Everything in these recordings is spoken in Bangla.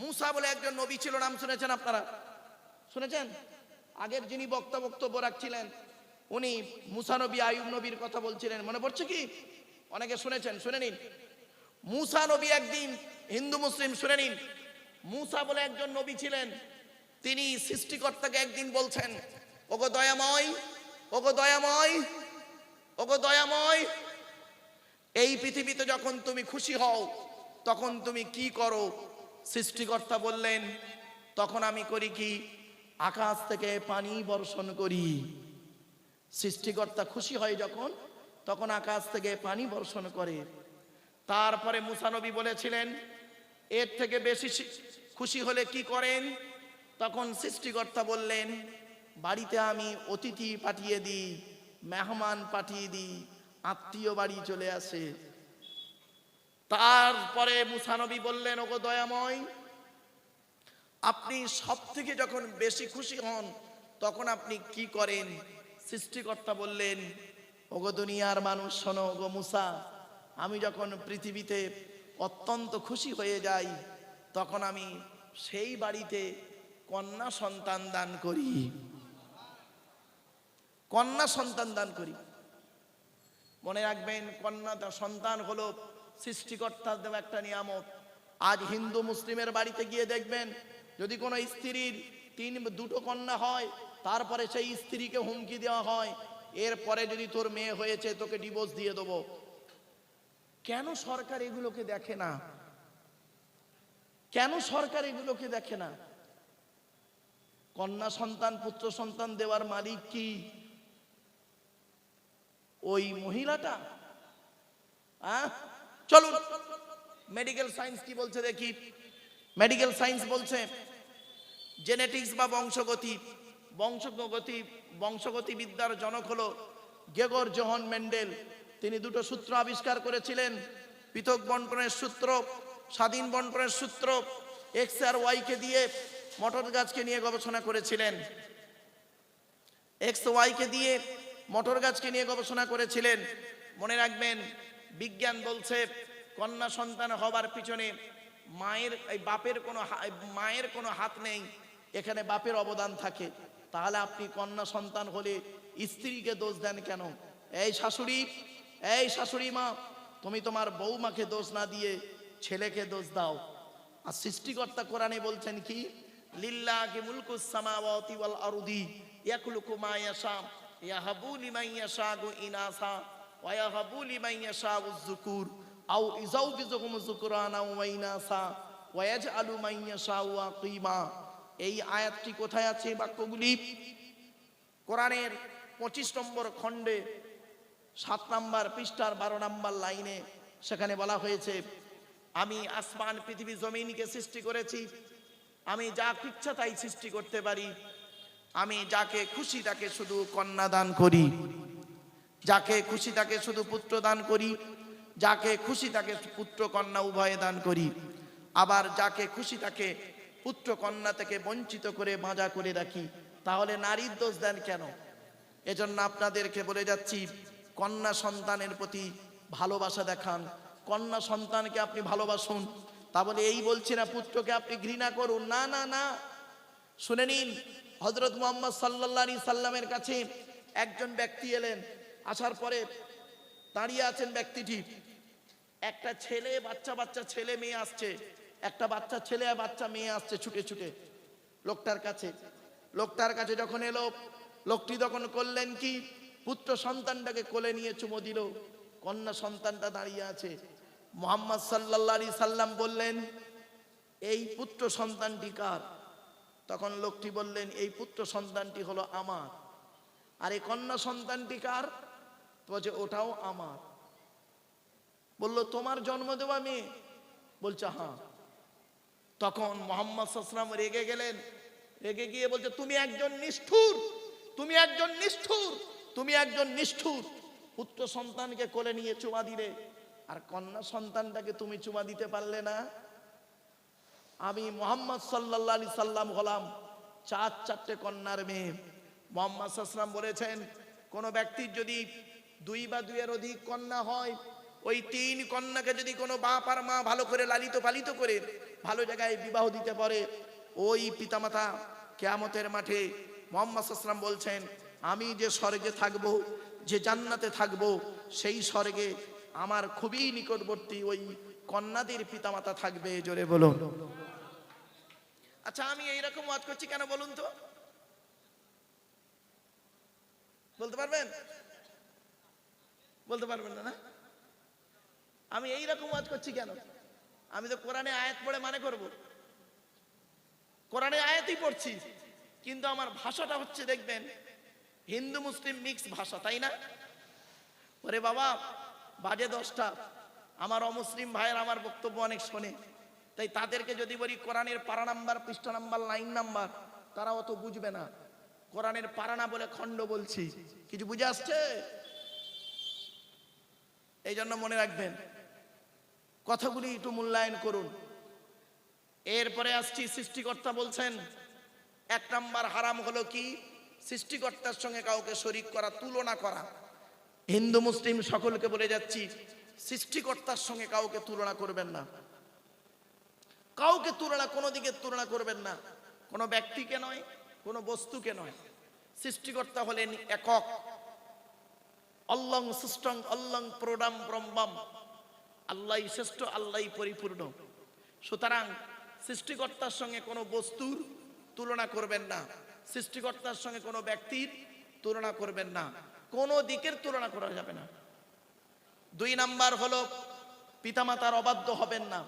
মুসা বলে একজন নবী ছিল, নাম শুনেছেন আপনারা? শুনেছেন? আগের যিনি বক্তা বক্তব্য রাখছিলেন, উনি মুসা নবী আয়ুব নবীর কথা বলছিলেন। মনে পড়ছে কি? অনেকে শুনেছেন, শুনে নিন। মুসা নবী একদিন হিন্দু মুসলিম, শুনে নিন। মুসা বলে একজন নবী ছিলেন, তিনি সৃষ্টিকর্তাকে একদিন বলছেন, ওগো দয়াময় ওগো দয়াময় ওগো দয়াময়, এই পৃথিবীতে যখন তুমি খুশি হও, তখন তুমি কি করো? সৃষ্টিকর্তা বললেন, তখন আমি করি কি? আকাশ থেকে পানি বর্ষণ করি। সৃষ্টিকর্তা খুশি হয় যখন, তখন আকাশ থেকে পানি বর্ষণ করে। তারপরে মুসানবী বলেছিলেন, এর থেকে বেশি খুশি হলে কি করেন? তখন সৃষ্টিকর্তা বললেন, বাড়িতে আমি অতিথি পাঠিয়ে দিই, মেহমান পাঠিয়ে দিই, আত্মীয় বাড়ি চলে আসে। তারপরে মুসানবী বললেন, ওগো দয়াময়, আপনি সব থেকে যখন বেশি খুশি হন, তখন আপনি কি করেন? সৃষ্টিকর্তা বললেন, ওগো দুনিয়ার মানুষ, শোনো, ওগো মুসা, আমি যখন পৃথিবীতে অত্যন্ত খুশি হয়ে যাই, তখন আমি সেই বাড়িতে কন্যা সন্তান দান করি। কন্যা সন্তান দান করি। মনে রাখবেন, কন্যা সন্তান হলো সৃষ্টিকর্তার দেওয়া একটা নিয়ামত। আজ হিন্দু মুসলিমের বাড়িতে গিয়ে দেখবেন, যদি কোনো স্ত্রীর তিন, দুটো কন্যা হয়, তারপরে সেই স্ত্রীকে হুমকি দেওয়া হয়, এরপরে যদি তোর মেয়ে হয়েছে, তোকে ডিভোর্স দিয়ে দেবো। কেন সরকার এগুলোকে দেখে না? কেন সরকার এগুলোকে দেখে না? কন্যা সন্তান, পুত্র সন্তান দেওয়ার মালিক কি? ওই মহিলাটা? আহ? চলুন। মেডিকেল সায়েন্স কি বলছে দেখি। মেডিকেল সায়েন্স বলছে জেনেটিক্স বা বংশগতি। বংশগতি বংশগতি বিদ্যার জনক হলো গেগর জোহন মেন্ডেল। তিনি দুটো সূত্র আবিষ্কার করেছিলেন। পৃথক বন্টনের সূত্র, স্বাধীন বন্টনের সূত্র এক্স আর ওয়াইকে দিয়ে মটর গাছকে নিয়ে গবেষণা করেছিলেন। এক্স ওয়াইকে দিয়ে মটর গাছকে নিয়ে গবেষণা করেছিলেন। মনে রাখবেন বিজ্ঞান বলছে কন্যা সন্তান হবার পিছনে মায়ের, এই বাপের কোনো মায়ের কোনো হাত নেই, এখানে বাপের অবদান থাকে। তাহলে আপনি কন্যা সন্তান হলে স্ত্রীকে দোষ দেন কেন? এই শাশুড়ি এই শাশুড়ি মা, তুমি তোমার বৌমাকে দোষ না দিয়ে ছেলেকে দোষ দাও। আর সৃষ্টিকর্তা কোরআনে বলছেন কি? লিল্লাহি মুলকুস সামাওয়াতি ওয়াল আরদি ইয়াখলুকু মা ইয়াশা ইয়াহাবু লিমান ইয়াশাউ ইনাসা। ইয়াশাউ যুকুর, আও ইজাউজিজুহুম যুকরানা ওয়া ইনাসা ওয়া ইয়াজআলু মান ইয়াশাউ আকিমা। এই আয়াতটি কোথায় আছে বাক্যগুলি? কোরআনের পঁচিশ নম্বর খণ্ডে, সাত নাম্বার পৃষ্ঠার বারো নাম্বার লাইনে সেখানে বলা হয়েছে, আমি আসমান, পৃথিবী, জমিনকে সৃষ্টি করেছি, আমি যা ইচ্ছা তাই সৃষ্টি করতে পারি, আমি যাকে খুশি তাকে শুধু কন্যা দান করি। যাকে খুশি তাকে শুধু পুত্র দান করি, যাকে খুশি তাকে পুত্র কন্যা উভয়ে দান করি, আবার যাকে খুশি তাকে পুত্র কন্যা থেকে বঞ্চিত করে বাঁধা করে রাখি, তাহলে নারীর দোষ দেন কেন? এজন্য আপনাদেরকে বলে যাচ্ছি, কন্যা সন্তানের প্রতি ভালোবাসা দেখান। কন্যা সন্তানকে আপনি ভালোবাসুন। তা বলে এই বলছি না, পুত্রকে আপনি ঘৃণা করুন। না না না। শুনে নিন হজরত মোহাম্মদ সাল্লাহ সাল্লামের কাছে একজন ব্যক্তি এলেন। আসার পরে দাঁড়িয়ে আছেন ব্যক্তিটি। একটা ছেলে, বাচ্চা বাচ্চা ছেলে মেয়ে আসছে। একটা বাচ্চা ছেলে আর বাচ্চা মেয়ে আসছে ছুটে ছুটে। লোকটার কাছে লোকটার কাছে যখন এলো, লোকটি তখন করলেন কি? পুত্র সন্তানটাকে কোলে নিয়ে চুমো দিল। কন্যা সন্তানটা দাঁড়িয়ে আছে। মোহাম্মদ সাল্লাহ সাল্লাম বললেন, এই পুত্র সন্তানটি কার? তখন লোকটি বললেন, এই পুত্র সন্তানটি হলো আমার। আর এই কন্যা সন্তানটি কার? বলছে ওটাও আমার। বলল, তোমার জন্ম দেওয়া মেয়ে? বলছে হ্যাঁ। তখন মোহাম্মদ সাল্লাম রেগে গেলেন। রেগে গিয়ে বলছে, তুমি একজন নিষ্ঠুর, তুমি একজন নিষ্ঠুর, তুমি একজন নিষ্ঠুর। পুত্র সন্তানকে কোলে নিয়ে চুমা দিলে। আর কন্যা সন্তানটাকে তুমি চুমা দিতে পারলে না। আমি মোহাম্মদ সাল্লাহ আলি সাল্লাম হলাম চার চারটে কন্যার মেয়ে। মোহাম্মদ সাল্লাম বলেছেন, কোন ব্যক্তির যদি দুই বা দুইয়ের অধিক কন্যা হয়, ওই তিন কন্যাকে যদি কোনো বাপ আর মা ভালো করে লালিত পালিত করে ভালো জায়গায় বিবাহ দিতে পারে, ওই পিতামাতা কেয়ামতের মাঠে মোহাম্মদ আসলাম বলছেন, আমি যে স্বর্গে থাকব, যে জান্নাতে থাকব, সেই স্বর্গে আমার খুবই নিকটবর্তী ওই কন্যাদের পিতামাতা থাকবে, জোরে বলুন। আচ্ছা আমি এইরকম ওয়াজ করছি কেন বলুন তো? বলতে পারবেন? বলতে পারবেন না না? আমি এই রকম ওয়াজ করছি কেন? আমি তো কোরআনে আয়াত পড়ে মানে করব। কোরআনে আয়াতই পড়ছি, কিন্তু আমার ভাষাটা হচ্ছে দেখবেন হিন্দু মুসলিম মিক্স ভাষা, তাই না? ওরে বাবা, বাজে দশটা। আমার অমুসলিম ভাইয়ের আমার বক্তব্য অনেক শোনে। তাই তাদেরকে যদি বলি কোরআনের পারা নাম্বার, পৃষ্ঠা নাম্বার, লাইন নাম্বার, তারা অত বুঝবে না। কোরআনের পারা না বলে খণ্ড বলছি। কিছু বুঝে আসছে? এই জন্য মনে রাখবেন, কথাগুলি একটু মূল্যায়ন করুন। এরপরে আসছি, সৃষ্টিকর্তা বলছেন, এক নাম্বার হারাম হলো কি? সৃষ্টিকর্তার সঙ্গে কাউকে শরিক করা, তুলনা করা। হিন্দু, মুসলিম সকলকে বলে যাচ্ছি, সৃষ্টিকর্তার সঙ্গে কাউকে তুলনা করবেন না। কাউকে তুলনা, কোনো দিকে তুলনা করবেন না। কোনো ব্যক্তিকে নয়, কোনো বস্তুকে নয়। সৃষ্টিকর্তা হলেন একক। অল্লং সুষ্টং অল্লং প্রোডাম ব্রহ্মম আল্লাহ শ্রেষ্ঠ আল্লাহ পরিপূর্ণ সুতরাং সৃষ্টিকর্তার সঙ্গে কোনো বস্তুর তুলনা করবেন না সৃষ্টিকর্তার সঙ্গে কোনো ব্যক্তির তুলনা করবেন না কোনো দিকের তুলনা করা যাবে না দুই নাম্বার হলো পিতামাতার অবাধ্য হবেন না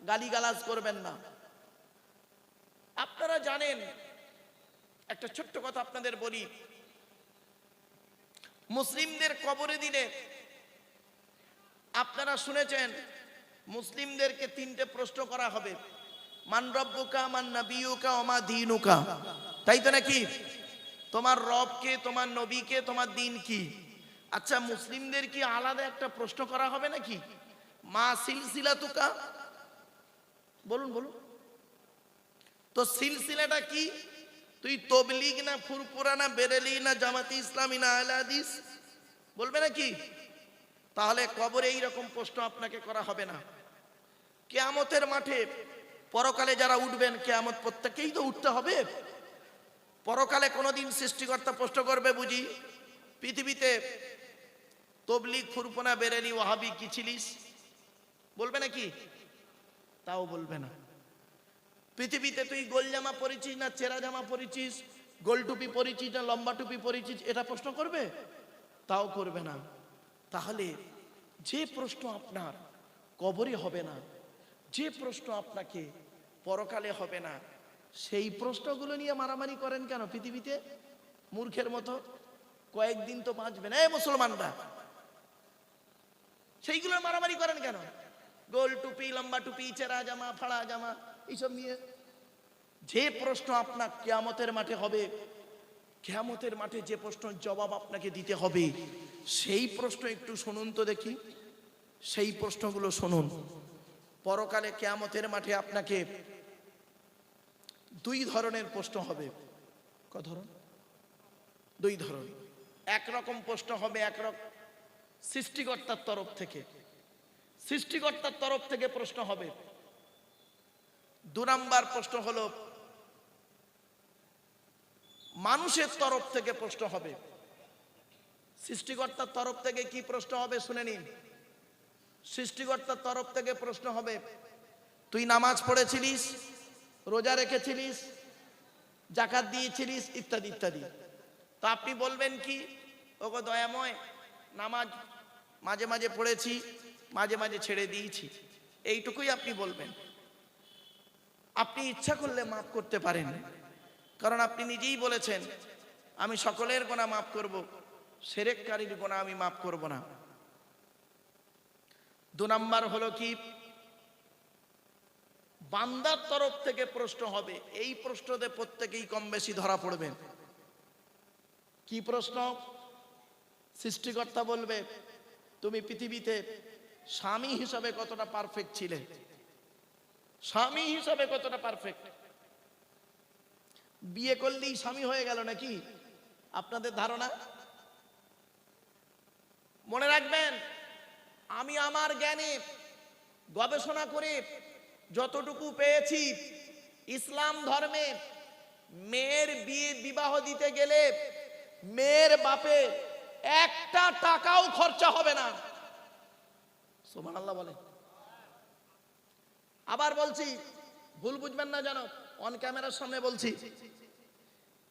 গালিগালাজ করবেন না আপনারা জানেন একটা ছোট্ট কথা আপনাদের বলি মুসলিমদের কবরে দিলে। আপনারা শুনেছেন, মুসলিমদেরকে তিনটে প্রশ্ন করা হবে। মান রব্বুকা, মান নবিয়ুকা ওমা দিনুকা। তাই তো নাকি? তোমার রবকে তোমার নবীকে তোমার দিন কি? আচ্ছা মুসলিমদের কি আলাদা একটা প্রশ্ন করা হবে নাকি? মা সিলসিলা তুকা বলুন বলুন। তো সিলসিলাটা কি? তুই তবলিগ না ফুরপুরা না বেরেলি না জামাতি ইসলামী না আহলে হাদিস? বলবে নাকি? তাহলে কবরে এই রকম প্রশ্ন আপনাকে করা হবে না। কেয়ামতের মাঠে পরকালে যারা উঠবেন, কেয়ামত প্রত্যেকেই তো উঠতে হবে। পরকালে কোনোদিন সৃষ্টিকর্তা প্রশ্ন করবে, বুঝি? পৃথিবীতে তবলিগ ফুরপনা বেরেলি, ওয়াহাবি কি ছিলিস বলবে নাকি? তাও বলবে না। পৃথিবীতে তুই গোল জামা পরেছিস না চেরা জামা পরেছিস, গোল টুপি পরেছিস না লম্বা টুপি পরেছিস, এটা প্রশ্ন করবে? তাও করবে না। তাহলে যে প্রশ্ন আপনার কবরে হবে না, যে প্রশ্ন আপনাকে পরকালে হবে না, সেই প্রশ্নগুলো নিয়ে মারামারি করেন কেন পৃথিবীতে? মূর্খের মতো কয়েকদিন তো বাঁচবেন। এই মুসলমানরা সেইগুলো মারামারি করেন কেন? গোল টুপি, লম্বা টুপি চেরা জামা, ফাড়া জামা এইসব নিয়ে যে প্রশ্ন আপনার কেয়ামতের মাঠে হবে, কেয়ামতের মাঠে যে প্রশ্নের জবাব আপনাকে দিতে হবে, সেই প্রশ্ন একটু শুনুন তো দেখি। সেই প্রশ্নগুলো শুনুন। পরকালে কেয়ামতের মাঠে আপনাকে দুই ধরনের প্রশ্ন হবে। ক ধরন? দুই ধরন। একরকম প্রশ্ন হবে একরকম সৃষ্টিকর্তার তরফ থেকে। সৃষ্টিকর্তার তরফ থেকে প্রশ্ন হবে দু নাম্বার প্রশ্ন হলো, মানুষের তরফ থেকে প্রশ্ন হবে। সৃষ্টিকর্তার তরফ থেকে কি প্রশ্ন হবে শুনে নিন। সৃষ্টিকর্তার তরফ থেকে প্রশ্ন হবে, তুই নামাজ পড়েছিলিস, রোজা রেখেছিলিস জাকাত দিয়েছিলিস, ইত্যাদি ইত্যাদি। তো আপনি বলবেন কি, ওগো দয়াময়, নামাজ মাঝে মাঝে পড়েছি, মাঝে মাঝে ছেড়ে দিয়েছি। এইটুকুই আপনি বলবেন। আপনি ইচ্ছা করলে মাফ করতে পারেন। কারণ আপনি নিজেই বলেছেন, আমি সকলের গোনা মাফ করব, সেরেককারীর গোনা আমি মাফ করব না। দু নাম্বার হলো কি? বান্দার তরফ থেকে প্রশ্ন হবে, এই প্রশ্নতে প্রত্যেকেই কম বেশি ধরা পড়বেন কি প্রশ্ন? সৃষ্টিকর্তা বলবে, তুমি পৃথিবীতে স্বামী হিসাবে কতটা পারফেক্ট ছিলে? স্বামী হিসাবে কতটা পারফেক্ট বিয়ে করলেই স্বামী হয়ে গেল নাকি? আপনাদের ধারণা? মনে রাখবেন, আমি আমার জ্ঞানে গবেষণা করে যতটুকু পেয়েছি, ইসলাম ধর্মে মেয়ের বিয়ে বিবাহ দিতে গেলে মেয়ের বাপে একটা টাকাও খরচা হবে না। সুবহান আল্লাহ বলে আবার বলছি, ভুল বুঝবেন না জানো অন ক্যামেরার সামনে বলছি।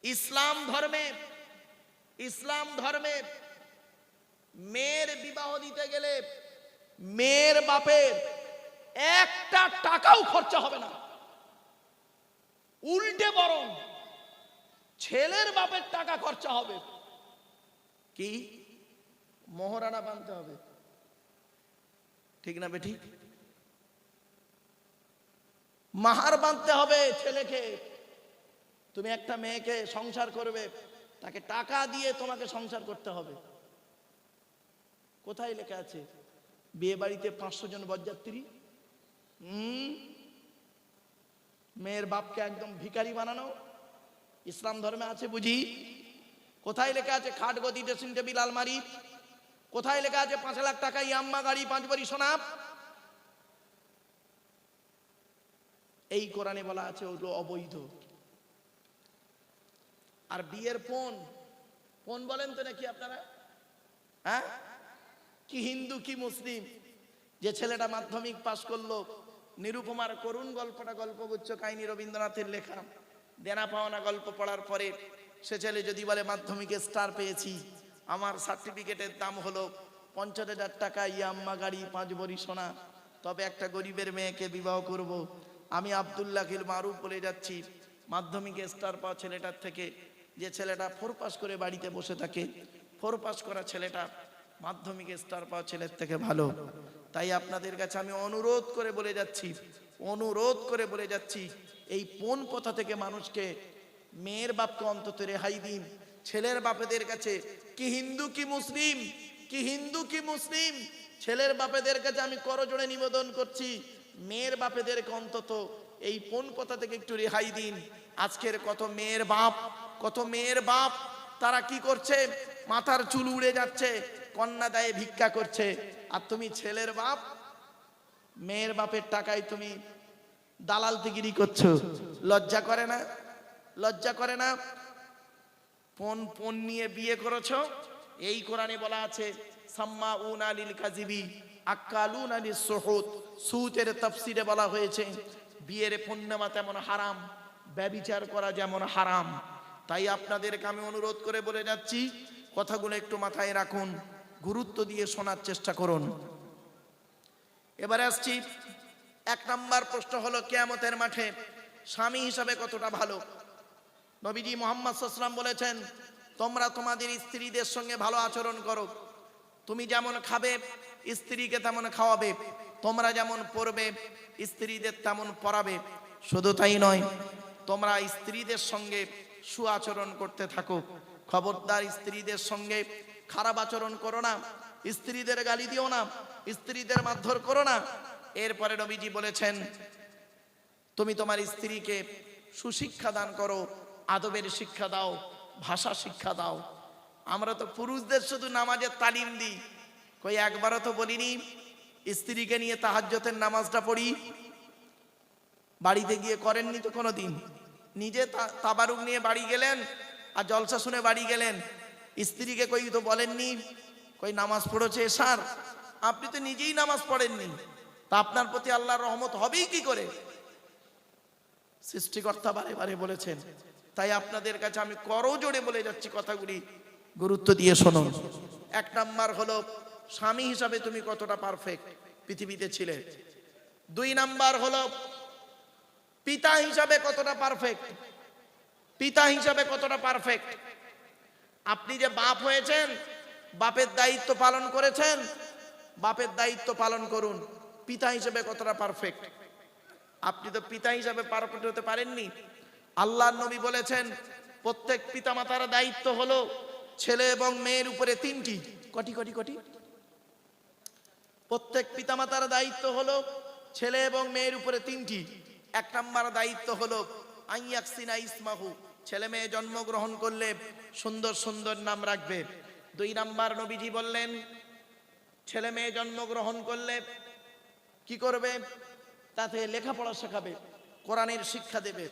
ইসলাম ধর্মে ইসলাম ধর্মে মেয়ের বিবাহ দিতে গেলে মেয়ের বাপের একটা টাকাও খরচা হবে না। উল্টে বরং ছেলের বাপের টাকা খরচা হবে। কি? মোহরানা বানতে হবে। ঠিক না বেঠিক? মাহার বাঁধতে হবে ছেলেকে। তুমি একটা মেয়েকে সংসার করবে, তাকে টাকা দিয়ে তোমাকে সংসার করতে হবে। কোথায় লেখা আছে? বিয়ে বাড়িতে পাঁচশো জন বরযাত্রী? মেয়ের বাপকে একদম ভিখারি বানানো? ইসলাম ধর্মে আছে বুঝি? কোথায় লেখা আছে খাট গদি, ড্রেসিং টেবিল, আলমারি? কোথায় লেখা আছে পাঁচ লাখ টাকা ইয়াম্মা গাড়ি, পাঁচ বাড়ি সোনা? এই কোরআনে বলা আছে ওগুলো অবৈধ। আর বিয়ের ফোন ফোন বলেন তো নাকি আপনারা? হ্যাঁ? কি হিন্দু, কি মুসলিম, যে ছেলেটা মাধ্যমিক পাশ করল, নিরুপমার করুণ গল্পটা গল্পগুচ্ছ কাহিনী রবীন্দ্রনাথের লেখা, দেনা পাওনা গল্প পড়ার পরে সে ছেলে যদি বলে, মাধ্যমিকে স্টার পেয়েছি, আমার সার্টিফিকেটের দাম হলো পঞ্চাশ হাজার টাকা, ইয়াম্মা গাড়ি, পাঁচ বড়ি সোনা, তবে একটা গরিবের মেয়েকে বিবাহ করব। আমি আবদুল্লাহিল মারুফ বলে যাচ্ছি, মাধ্যমিকে স্টার পাওয়া ছেলেটার থেকে। যে ছেলেটা ফোর পাস করে বাড়িতে বসে থাকে ফোর পাস করা ছেলেটা মাধ্যমিকে স্টার পাওয়া ছেলের থেকে ভালো। তাই আপনাদের কাছে আমি অনুরোধ করে বলে যাচ্ছি, অনুরোধ করে বলে যাচ্ছি, এই কোন কথা থেকে মানুষকে মেয়ের বাপকে অন্তত রেহাই দিন। ছেলের বাপেদের কাছে, কি হিন্দু, কি মুসলিম? কি হিন্দু, কি মুসলিম? ছেলের বাপেদের কাছে আমি করজোড়ে নিবেদন করছি মেয়ের বাপেদেরকে অন্তত এই কোন কথা থেকে একটু রেহাই দিন। আজকের কত মেয়ের বাপ, কত মেয়ের বাপ, তারা কি করছে? মাথার চুল উড়ে যাচ্ছে, কন্যা দায়ে ভিক্ষা করছে। আর তুমি ছেলের বাপ, মেয়ের বাপের টাকায় তুমি দালাল তিগিরি করছ। লজ্জা করে না? লজ্জা করে না? পন পন নিয়ে বিয়ে করেছ? এই কোরআনে বলা আছে সাম্মা উন আলিল কাজিবি আক্কালুন আলিল সোহত সুতের তফসিরে বলা হয়েছে, বিয়ের পূর্ণিমা তেমন হারাম, ব্যবিচার করা যেমন হারাম। তাই আপনাদেরকে আমি অনুরোধ করে বলে যাচ্ছি, কথাগুলো একটু মাথায় রাখুন, গুরুত্ব দিয়ে শোনার চেষ্টা করুন। এবারে আসছি, এক নাম্বার প্রশ্ন হলো, কেয়ামতের মাঠে স্বামী হিসাবে কতটা ভালো? নবীজি মোহাম্মদ সাল্লাম বলেছেন, তোমরা তোমাদের স্ত্রীদের সঙ্গে ভালো আচরণ করো। তুমি যেমন খাবে স্ত্রীকে তেমন খাওয়াবে, তোমরা যেমন পড়বে স্ত্রীদের তেমন পড়াবে শুধু তাই নয়, তোমরা স্ত্রীদের সঙ্গে সুআচরণ করতে থাকো। খবরদার স্ত্রীদের সঙ্গে খারাপ আচরণ করো না, স্ত্রীদের গালি দিও না, স্ত্রীদের মারধর করো না। এরপরে নবীজি বলেছেন, তুমি তোমার স্ত্রীকে সুশিক্ষা দান করো, আদবের শিক্ষা দাও, ভাষা শিক্ষা দাও। আমরা তো পুরুষদের শুধু নামাজের তালিম দিই কই, একবারও তো বলিনি, স্ত্রীকে নিয়ে তাহাজ্জতের নামাজটা পড়ি। বাড়িতে গিয়ে করেননি তো কোনো দিন নিজে তাবারুক নিয়ে বাড়ি গেলেন আর জলসা শুনে বাড়ি গেলেন। স্ত্রীকে কই তো বলেননি, কই, নামাজ পড়েছে সার আপনি তো নিজেই নামাজ পড়েননি। তা আপনার প্রতি আল্লাহর রহমত হবেই কি করে? সৃষ্টিকর্তা বারে বারে বলেছেন, তাই আপনাদের কাছে আমি করজোড়ে বলে যাচ্ছি কথাগুলি। গুরুত্ব দিয়ে শুনুন। এক নাম্বার হলো স্বামী হিসাবে তুমি কতটা পারফেক্ট পৃথিবীতে ছিলে? দুই নাম্বার হলো, পিতা হিসাবে কতটা পারফেক্ট পিতা হিসাবে কতটা পারফেক্ট আপনি যে বাপ হয়েছেন, বাপের দায়িত্ব পালন করেছেন, বাপের দায়িত্ব পালন করুন, পিতা হিসেবে কতটা পারফেক্ট আপনি তো পিতা হিসাবে পারফেক্ট হতে পারেননি। আল্লাহ নবী বলেছেন, প্রত্যেক পিতামাতার দায়িত্ব হলো ছেলে এবং মেয়ের উপরে তিনটি। কটি কটি কটি? প্রত্যেক পিতামাতার দায়িত্ব হলো ছেলে এবং মেয়ের উপরে তিনটি। এক নম্বর দায়িত্ব হলো আইয়াকসিনা ইসমাহু, ছেলে মেয়ে জন্মগ্রহণ করলে সুন্দর সুন্দর নাম রাখবে। দুই নাম্বার নবীজি বললেন, ছেলে মেয়ে জন্মগ্রহণ করলে কি করবে? তাতে লেখাপড়া শেখাবে, কোরআনের শিক্ষা দেবে।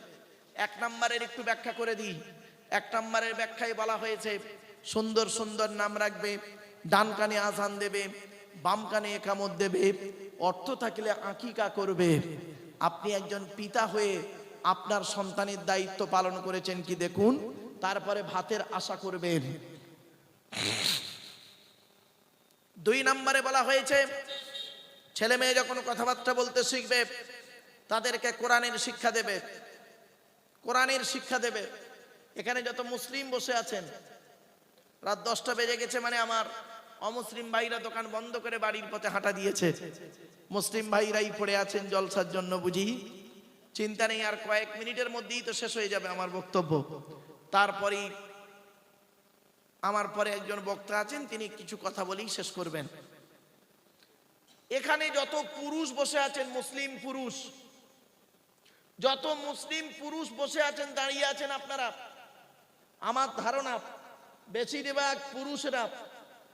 এক নম্বরের একটু ব্যাখ্যা করে দিই। এক নম্বরের ব্যাখ্যায় বলা হয়েছে, সুন্দর সুন্দর নাম রাখবে, ডান কানে আজান দেবে বাম কানে একামত দেবে, অর্থ থাকলে আকিকা করবে। আপনি একজন পিতা হয়ে আপনার সন্তানের দায়িত্ব পালন করেছেন কি দেখুন? তারপরে ভাতের আশা করবেন। দুই নম্বরে বলা হয়েছে, ছেলে মেয়ে যখন কথাবার্তা বলতে শিখবে, তাদেরকে কোরআনের শিক্ষা দেবে। কোরআনের শিক্ষা দেবে। এখানে যত মুসলিম বসে আছেন, রাত দশটা বেজে গেছে মানে আমার অমুসলিম ভাইরা দোকান বন্ধ করে বাড়ির পথে হাঁটা দিয়েছে। মুসলিম ভাইরাই পড়ে আছেন জলসার জন্য বুঝি। চিন্তা নেই, আর কয়েক মিনিটের মধ্যেই তো শেষ হয়ে যাবে আমার বক্তব্য। তারপরেই আমার পরে একজন বক্তা আছেন, তিনি কিছু কথা বলেই শেষ করবেন। এখানে যত পুরুষ বসে আছেন, মুসলিম পুরুষ, যত মুসলিম পুরুষ বসে আছেন, দাঁড়িয়ে আছেন আপনারা, আমার ধারণা বেশিরভাগ পুরুষরা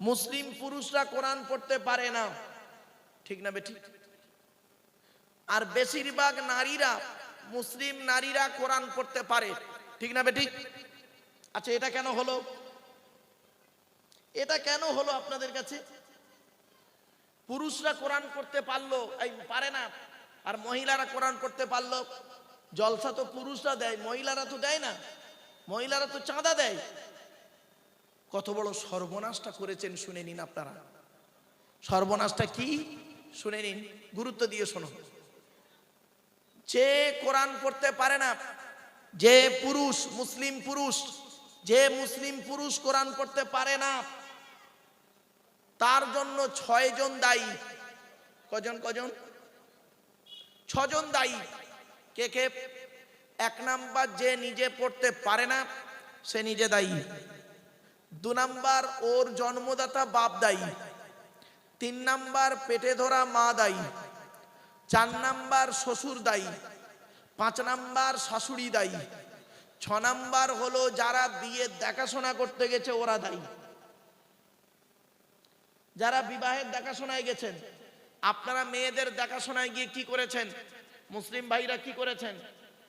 মুসলিম পুরুষরা কোরআন পড়তে পারে না। ঠিক না বেঠিক? আর বেশিরভাগ নারীরা, মুসলিম নারীরা কোরআন পড়তে পারে। ঠিক না বেঠিক? আচ্ছা এটা কেন হলো? এটা কেন হলো আপনাদের কাছে? পুরুষরা কোরআন করতে পারল, এই পারে না। আর মহিলারা কোরআন করতে পারল। জলসা তো পুরুষরা দেয়, মহিলারা তো দেয় না। মহিলারা তো চাঁদা দেয়। কত বড় সর্বনাশটা করেছেন শুনে নিন আপনারা। সর্বনাশটা কি? শুনে নিন, গুরুত্ব দিয়ে শোনো। যে কোরআন পড়তে পারে না, যে পুরুষ, মুসলিম পুরুষ, যে মুসলিম পুরুষ কোরআন পড়তে পারে না, তার জন্য ছয় জন দায়ী। কজন কজন? ছজন দায়ী। কে কে? এক নাম্বার যে নিজে পড়তে পারে না, সে নিজে দায়ী। দু নাম্বার ওর জন্মদাতা বাপ দায়ী। তিন নাম্বার পেটে ধরা মা দায়ী। চার নাম্বার শ্বশুর দায়ী। পাঁচ নাম্বার শাশুড়ি দায়ী। ছ নাম্বার হলো যারা বিয়ের দেখাশোনা করতে গেছে, ওরা দায়ী। যারা বিবাহের দেখাশোনায় গেছেন, আপনারা মেয়েদের দেখাশোনায় গিয়ে কি করেছেন? মুসলিম ভাইরা কি করেছেন?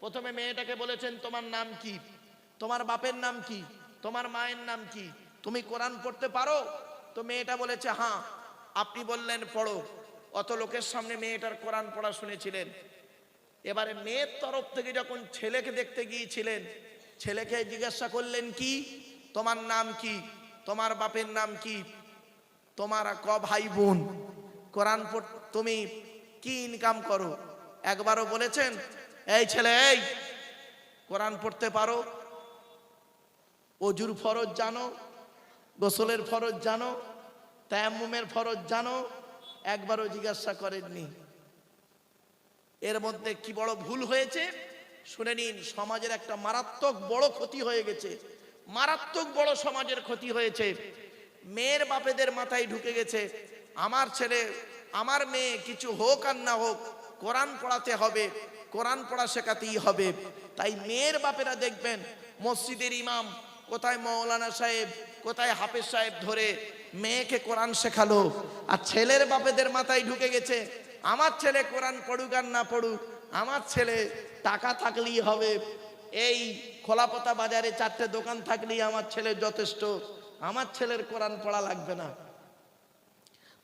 প্রথমে মেয়েটাকে বলেছেন, তোমার নাম কি? তোমার বাপের নাম কি? তোমার মায়ের নাম কি? তুমি কোরআন পড়তে পারো? তো মেয়েটা বলেছে হ্যাঁ আপনি বললেন পড়ো। অত লোকের সামনে মেয়েটার কোরআন পড়া শুনেছিলেন। এবারে মেয়ের তরফ থেকে যখন ছেলেকে দেখতে গিয়েছিলেন, ছেলেকে জিজ্ঞাসা করলেন, কি? তোমার নাম কি? তোমার বাপের নাম কি? তোমার ক ভাই বোন? কোরআন তুমি কি ইনকাম করো? একবারও বলেছেন, এই ছেলে, এই, কোরআন পড়তে পারো? অজুর ফরজ জানো, গোসলের ফরজ জানো, তায়াম্মুমের ফরজ জানো, একবারও জিজ্ঞাসা করেননি। এর মধ্যে কি বড় ভুল হয়েছে? শুনে নিন, সমাজের একটা মারাত্মক বড় ক্ষতি হয়ে গেছে। মারাত্মক বড় সমাজের ক্ষতি হয়েছে। মেয়ের বাপেদের মাথায় ঢুকে গেছে। আমার ছেলে, আমার মেয়ে কিছু হোক আর না হোক, কোরআন পড়াতে হবে, কোরআন পড়া শেখাতেই হবে। তাই মেয়ের বাপেরা দেখবেন, মসজিদের ইমাম কোথায় মৌলানা সাহেব, কোথায় হাফেজ সাহেব ধরে মেয়েকে কোরআন শেখালো? আর ছেলের বাপেদের মাথায় ঢুকে গেছে, আমার ছেলে কোরআন পড়ুক আর না পড়ুক, আমার ছেলে টাকা থাকলেই হবে। এই খোলাপতা বাজারে চারটে দোকান থাকলেই আমার ছেলে যথেষ্ট, আমার ছেলের কোরআন পড়া লাগবে না।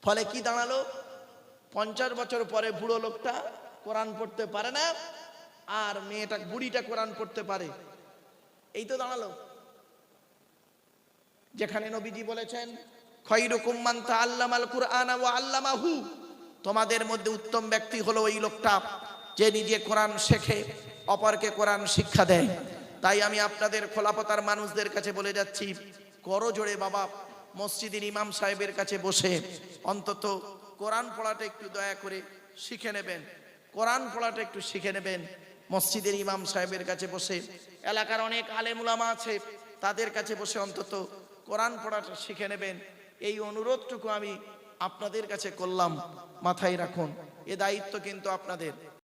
ফলে কি দাঁড়াল? পঞ্চাশ বছর পরে বুড়ো লোকটা কোরআন পড়তে পারে না, আর মেয়েটা, বুড়িটা কোরআন পড়তে পারে। এই তো দাঁড়াল। যেখানে নবীজি বলেছেন ওয়া আল্লামাহু। তোমাদের মধ্যে উত্তম ব্যক্তি হলো ওই লোকটা যে নিজে কোরআন শেখে, অপরকে কোরআন শিক্ষা দেয়। তাই আমি আপনাদের খোলাপতার মানুষদের কাছে বলে যাচ্ছি, করো জোরে বাবা, মসজিদের ইমাম সাহেবের কাছে বসে অন্তত কোরআন পড়াটা একটু দয়া করে শিখে নেবেন। কোরআন পড়াটা একটু শিখে নেবেন। মসজিদের ইমাম সাহেবের কাছে বসে, এলাকার অনেক আলেমুলামা আছে, তাদের কাছে বসে অন্তত কোরআন পড়াটা শিখে নেবেন। এই অনুরোধটুকু আমি আপনাদের কাছে করলাম, মাথায় রাখুন। এ দায়িত্ব কিন্তু আপনাদের।